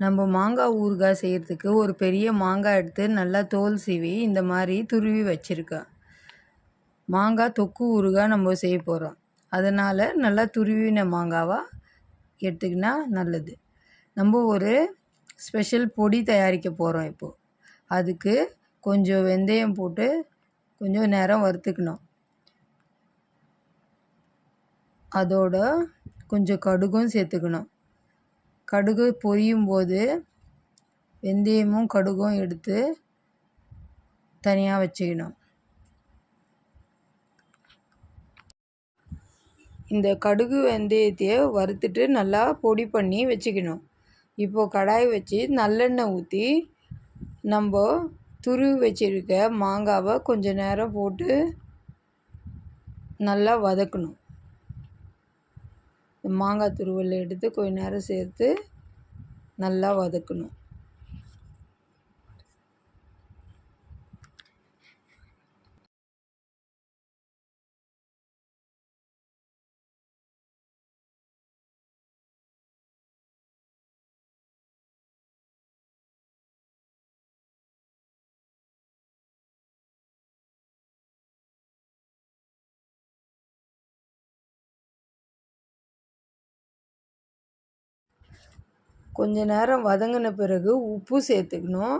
நம்ம மாங்காய் ஊறுகாய் செய்கிறதுக்கு ஒரு பெரிய மாங்காய் எடுத்து நல்லா தோல் சீவி இந்த மாதிரி துருவி வச்சுருக்கேன் மாங்காய் தொக்கு ஊறுகாய் நம்ம செய்ய போகிறோம் அதனால் நல்லா துருவின மாங்காவாக எடுத்துக்கினா நல்லது. நம்ம ஒரு ஸ்பெஷல் பொடி தயாரிக்க போகிறோம் இப்போது அதுக்கு கொஞ்சம் வெந்தயம் போட்டு கொஞ்சம் நேரம் வறுத்துக்கணும். அதோட கொஞ்சம் கடுகும் சேர்த்துக்கணும். கடுகு பொரியும் போது வெந்தயமும் கடுகும் எடுத்து தனியாக வச்சுக்கணும். இந்த கடுகு வெந்தயத்தையே வறுத்துட்டு நல்லா பொடி பண்ணி வச்சுக்கணும். இப்போது கடாய் வச்சு நல்லெண்ணெய் ஊற்றி நம்ம துருவி வச்சுருக்க மாங்காவை கொஞ்சம் நேரம் போட்டு நல்லா வதக்கணும். மாங்காய் துருவல் எடுத்து கொஞ்ச நேரம் சேர்த்து நல்லா வதக்கணும். கொஞ்ச நேரம் வதங்கின பிறகு உப்பு சேர்த்துக்கணும்.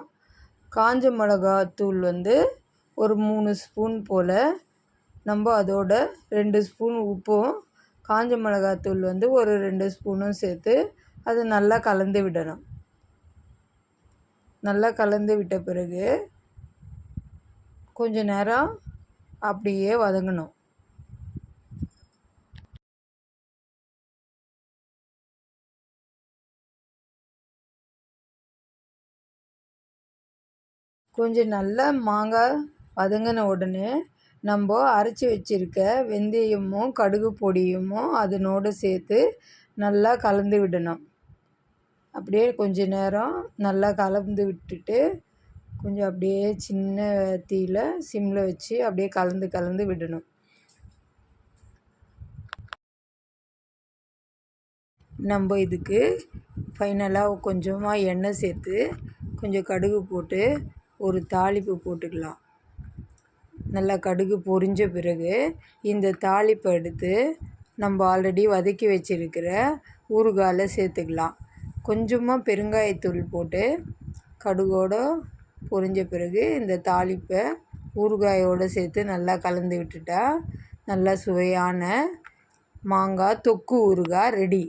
காஞ்ச மிளகாத்தூள் வந்து ஒரு மூணு ஸ்பூன் போல். நம்ம அதோட ரெண்டு ஸ்பூன் உப்பும் காஞ்ச மிளகாத்தூள் வந்து ஒரு ரெண்டு ஸ்பூனும் சேர்த்து அது நல்லா கலந்து விடணும். நல்லா கலந்து விட்ட பிறகு கொஞ்ச நேரம் அப்படியே வதங்கணும். கொஞ்சம் நல்லா மாங்காய் வதங்கின உடனே நம்ம அரைச்சி வச்சுருக்க வெந்தயமும் கடுகு பொடியும் அதனோடு சேர்த்து நல்லா கலந்து விடணும். அப்படியே கொஞ்ச நேரம் நல்லா கலந்து விட்டுட்டு கொஞ்சம் அப்படியே சின்ன தீயில் சிம்மில் வச்சு அப்படியே கலந்து கலந்து விடணும். நம்ம இதுக்கு ஃபைனலாக கொஞ்சமாக எண்ணெய் சேர்த்து கொஞ்சம் கடுகு போட்டு ஒரு தாளிப்பு போட்டுக்கலாம். நல்லா கடுகு பொரிஞ்ச பிறகு இந்த தாளிப்பை எடுத்து நம்ம ஆல்ரெடி வதக்கி வச்சுருக்கிற ஊறுகாயில் சேர்த்துக்கலாம். கொஞ்சமாக பெருங்காயத்தூள் போட்டு கடுகோடு பொரிஞ்ச பிறகு இந்த தாளிப்பை ஊறுகாயோடு சேர்த்து நல்லா கலந்து விட்டுட்டா நல்லா சுவையான மாங்காய் தொக்கு ஊறுகாய் ரெடி.